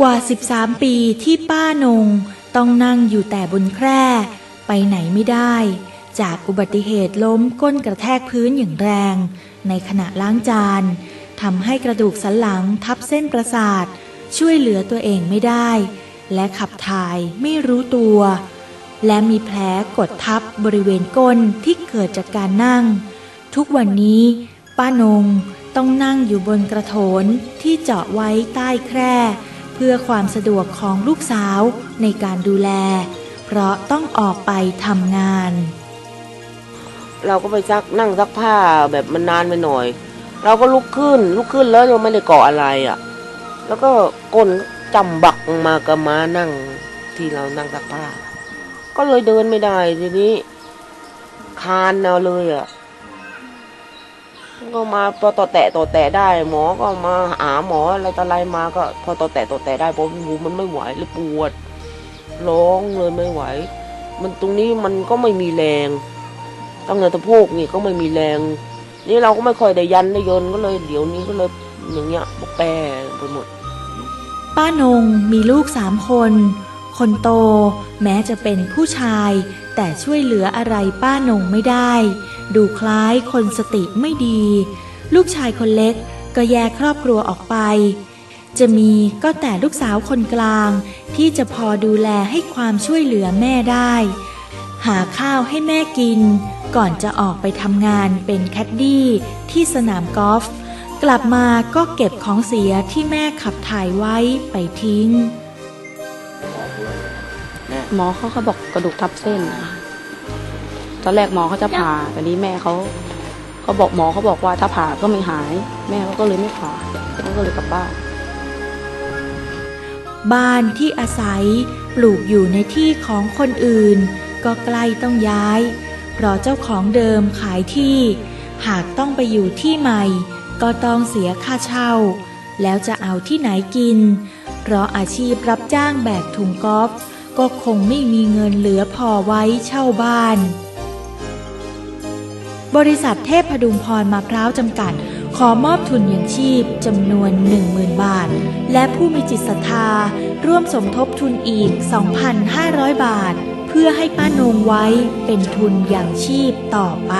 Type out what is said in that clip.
กว่า 13 ปีที่ป้านงต้องนั่งอยู่แต่บนแคร่ ไปไหนไม่ได้ จากอุบัติเหตุล้มก้นกระแทกพื้นอย่างแรง ในขณะล้างจานทำให้กระดูกสันหลังทับเส้นประสาท ช่วยเหลือตัวเองไม่ได้ และขับถ่ายไม่รู้ตัว และมีแผลกดทับบริเวณก้นที่เกิดจากการนั่ง ทุกวันนี้ ป้านงต้องนั่งอยู่บนกระโถนที่เจาะไว้ใต้แคร่ เพื่อความสะดวกของลูกสาวในการดูแล เพราะต้องออกไปทำงาน เราก็ไปซักนั่งซักผ้าแบบมันนานไปหน่อย เราก็ลุกขึ้นลุกขึ้นแล้วยังไม่ได้กาะอะไรอะ่ะ แล้วก็ก้นจำบักมากับมานั่งที่เรานั่งซักผ้า ก็เลยเดินไม่ได้ทีนี้คานเอาเลยอะ่ะ ก็มาพอต่อแตะต่อแตะได้ หมอก็มาหาหมออะไรต่ออะไรมาก็ พอต่อแตะต่อแตะได้เพราะหูมันไม่ไหวเลยปวดร้องเลยไม่ไหว มันตรงนี้มันก็ไม่มีแรงตั้งแต่สะโพกนี่ก็ไม่มีแรง นี่เราก็ไม่ค่อยได้ยันได้ยนก็เลยเดี๋ยวนี้ก็เลยอย่างเงี้ยบกแปรไปหมด ป้านงมีลูกสามคน คนโต แม้จะเป็นผู้ชาย แต่ช่วยเหลืออะไรป้านงไม่ได้ ดูคล้ายคนสติไม่ดี ลูกชายคนเล็กก็แยกครอบครัวออกไป จะมีก็แต่ลูกสาวคนกลาง ที่จะพอดูแลให้ความช่วยเหลือแม่ได้ หาข้าวให้แม่กิน ก่อนจะออกไปทำงานเป็นแคดดี้ที่สนามกอล์ฟกลับมาก็เก็บของเสียที่แม่ขับถ่ายไว้ไปทิ้ง หมอเขาก็บอกกระดูกทับเส้นนะคะตอนแรกหมอเขาจะผ่าแต่นี้แม่เขาเขาบอกหมอเขาบอกว่าถ้าผ่าก็ไม่หาย แม่เขาก็เลยไม่ผ่าเขาก็เลยกลับบ้านบ้านที่อาศัยปลูกอยู่ในที่ของคนอื่น ก็ใกล้ต้องย้าย เพราะเจ้าของเดิมขายที่ หากต้องไปอยู่ที่ใหม่ ก็ต้องเสียค่าเช่า แล้วจะเอาที่ไหนกิน เพราะอาชีพรับจ้างแบกถุงกอล์ฟ ก็คงไม่มีเงินเหลือพอไว้เช่าบ้าน บริษัทเทพพดุงพรมะพร้าวจำกัด ขอมอบทุนยังชีพจำนวน 10,000 บาท และผู้มีจิตศรัทธา ร่วมสมทบทุนอีก 2,500 บาท เพื่อให้ป้านงไว้เป็นทุนย่างชีพต่อไป